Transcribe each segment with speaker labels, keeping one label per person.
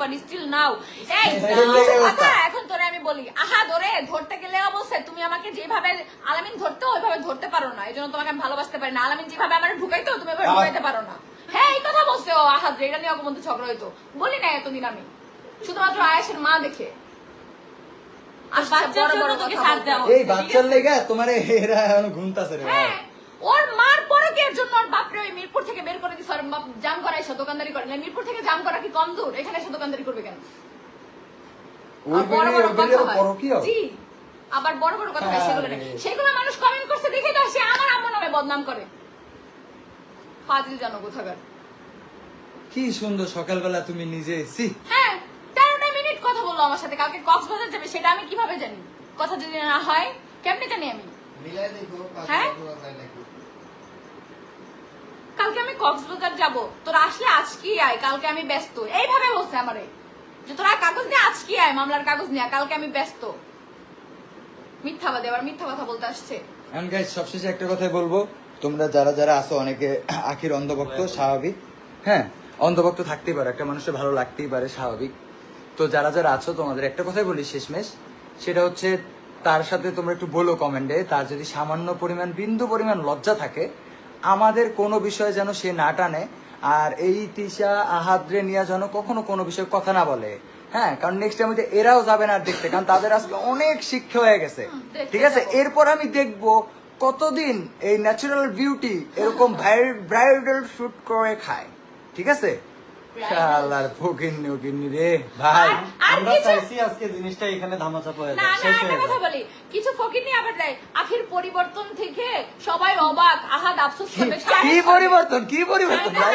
Speaker 1: but still now. এই
Speaker 2: এটার লেগে অবস্থা।
Speaker 1: এখন তোরে আমি বলি আহা ধরে ধরতে গেলে অবস্থা তুমি আমাকে যেভাবে আলামিন ধরতে ওইভাবে ধরতে পারো না। এই জন্য তোমাকে আমি ভালোবাসতে পারি না। আলামিন যেভাবে আমার ঢুকাইতো তুমি এভাবে ঢুকাইতে পারো না। হ্যাঁ এই কথা বলছে ও আহাদ এটা নিয়ে ওকে ঝগড়া হইতো। বলি না এতদিন আমি। শুধুমাত্র আয়েশের মা দেখে।
Speaker 3: আর
Speaker 1: আচ্ছা,
Speaker 3: বাচ্চার
Speaker 1: বড় বড়
Speaker 3: জন্য তোকে সাথ
Speaker 1: বলতে।
Speaker 2: এই বাচ্চার লেগে তোমার এরা ঘুমতাছে রে
Speaker 1: হ্যাঁ ওর মার পরকের জন্য ওর বাপরে ওই মিরপুর থেকে বের করে দিছে ওর বাপ জাম করা এসে দোকানদারি করে। না মিরপুর থেকে জাম করা কি কম দূর? এখানে এসে দোকানদারি করবে কেন? আর বড় বড় কথা হয়।
Speaker 2: পরকীয়?
Speaker 1: জি। আবার বড় বড় কথা হয় সেগুলো সেগুলো মানুষ কমেন্ট করছে দেখে তো সে আমার আম্মু নামে বদনাম করে। ফাজিল জানো কোথাকার।
Speaker 2: কি সুন্দর সকালবেলা তুমি নিজে সি
Speaker 1: হ্যাঁ তেরোটা মিনিট কথা বলল আমার সাথে। কালকে কক্সবাজার যাবে সেটা আমি কীভাবে জানি? কথা যদি না হয় কেমনে জানি আমি?
Speaker 4: মিলাই দেখো
Speaker 1: হ্যাঁ? কালকে আমি কক্সবাজার যাব। তোরা আসলে আজকেই আয় কালকে আমি ব্যস্ত। এইভাবে বলছে আমারে। যে তোরা কাগজ নিয়ে আজকেই আয় মামলার কাগজ নিয়ে কালকে আমি ব্যস্ত। মিথ্যাবাদী আবার মিথ্যা কথা বলতে আসছে।
Speaker 2: সবশেষে একটা কথাই বলব। তোমরা যারা যারা আছো অনেকে আখির অন্ধভক্ত স্বাভাবিক। হ্যাঁ অন্ধভক্ত থাকতেই পারে একটা মানুষের ভালো লাগতেই পারে স্বাভাবিক। তো যারা যারা আছো তোমাদের একটা কথাই বলি শেষমেশ। সেটা হচ্ছে তার সাথে তোমরা একটু বলো কমেন্টে তার যদি সামান্য পরিমাণ বিন্দু পরিমাণ লজ্জা থাকে আমাদের কোনো বিষয়ে যেন সে না টানে আর এই তিশা আহাদ্রে নিয়ে যেন কখনো কোনো বিষয়ে কথা না বলে। হ্যাঁ কারণ নেক্সট টাইম এরাও যাবে না আর দেখতে কারণ তাদের আজকে অনেক শিক্ষা হয়ে গেছে। ঠিক আছে? এরপর আমি দেখব কতদিন এই ন্যাচারাল বিউটি এরকম ব্রাইডাল শুট করে খায়। ঠিক আছে? শালার ফকিন্নি উকিন্নি রে ভাই
Speaker 5: আমরা চাইছি আজকে জিনিসটা এখানে ধামাচাপা হয়ে যায় শেষ হয়ে
Speaker 1: কথা বলি কিছু ফকির নিয়ে আবার দেয় আখির পরিবর্তন থেকে সবাই অবাক আহাদ আফসোস করবে
Speaker 2: কি পরিবর্তন কি পরিবর্তন ভাই?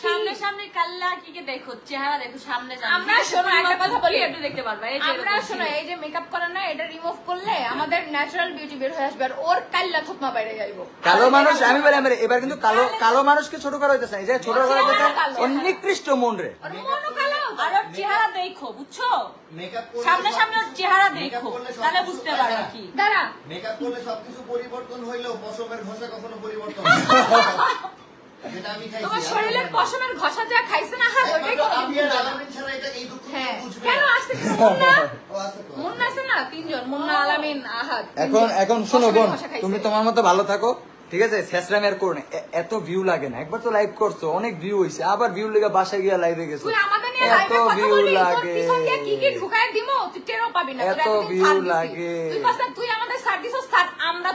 Speaker 1: হইলে
Speaker 3: সামনে সামনে কাল্লা কি কে দেখো চেহারা দেখো সামনে
Speaker 1: আমরা শোনো একটা কথা বলি।
Speaker 3: একটু দেখতে পারবা এই যে
Speaker 1: আমরা শোনো এই যে মেকআপ করা না এটা রিমুভ করলে আমাদের ন্যাচারাল বিউটি বের হয়ে আসবে আর ওর কাল্লা থকমা বাইরে যাইবো।
Speaker 2: কালো মানুষ আমি বলি আমি এবার কিন্তু কালো কালো মানুষকে ছোট করা হইতেছে এই যে ছোট করা হইতেছে
Speaker 1: কালো।
Speaker 2: ওর নিকৃষ্ট মন রে।
Speaker 3: আর ওর চেহারা দেখো বুঝছ?
Speaker 4: মেকআপ
Speaker 3: সামনে সামনে ওর চেহারা দেখো তাহলে বুঝতে পারবে। কি।
Speaker 1: দাঁড়া।
Speaker 4: মেকআপ করলে সবকিছু পরিবর্তন হইলেও পশমের ঘষা কখনো পরিবর্তন হয় না। যেটা আমি খাইছি
Speaker 1: যা খাইছে না হাত ওইটাই কোনো
Speaker 4: এই দুঃখ
Speaker 1: হ্যাঁ। কেন
Speaker 4: না।
Speaker 1: আসছে মুন্না?
Speaker 4: আছে
Speaker 1: মুন্না আছে না তিনজন মুন্না আলামিন আহাদ
Speaker 2: এখন এখন শোনো বোন তুমি তোমার মতো ভালো থাকো ঠিক আছে? শেষরামি আর করো না। এ- এত ভিউ লাগে না। একবার তো লাইভ করছ অনেক ভিউ হইছে। আবার ভিউ লেগে বাসায় গিয়ে লাইভে গেছো।
Speaker 1: তুই আমাদের নিয়ে
Speaker 2: এত ভিউ লাগে।
Speaker 1: কি কি ঢুকায় দিমো তুই টেরও পাবি না।
Speaker 2: এত
Speaker 1: দিছি।
Speaker 2: লাগে।
Speaker 1: তুই তুই আমাদের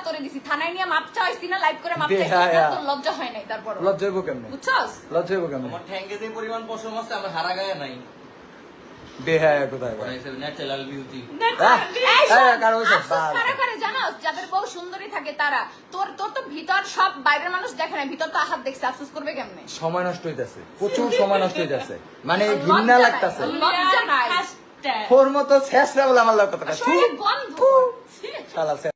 Speaker 1: তোরে দিছি। থানায় নিয়ে মাপ চাইছি না লাইভ করে মাপ না তোর লজ্জা হয় নাই তারপর
Speaker 2: লজ্জা হইব কেমনে?
Speaker 1: বুঝছস?
Speaker 2: লজ্জা হইব কেমনে?
Speaker 6: আমার ঠ্যাঙ্গে যে পরিমাণ পশম আছে আমার হারা গায়ে নাই।
Speaker 2: বেহায়া কোথায়
Speaker 6: ন্যাচারাল বিউটি
Speaker 2: আহ,
Speaker 1: এই শোন,
Speaker 2: এই, কারও ওইসব
Speaker 1: আফসোস
Speaker 2: বাল।
Speaker 1: কারা করে জানোস? যাদের বউ সুন্দরী থাকে তারা। তোর তোর তো ভিতর সব বাইরের মানুষ দেখে না ভিতর তো আহাত দেখছে আফসোস করবে কেমনে?
Speaker 2: সময় নষ্ট হইতাছে প্রচুর সময় নষ্ট হইতাছে। মানে
Speaker 1: লজ্জা
Speaker 2: ঘৃণা
Speaker 1: নাই,
Speaker 2: লাগতাছে।
Speaker 1: লজ্জা নাই।
Speaker 3: হাসটা।
Speaker 2: মতো শেষ বলে আমার লোক কথাটা শালা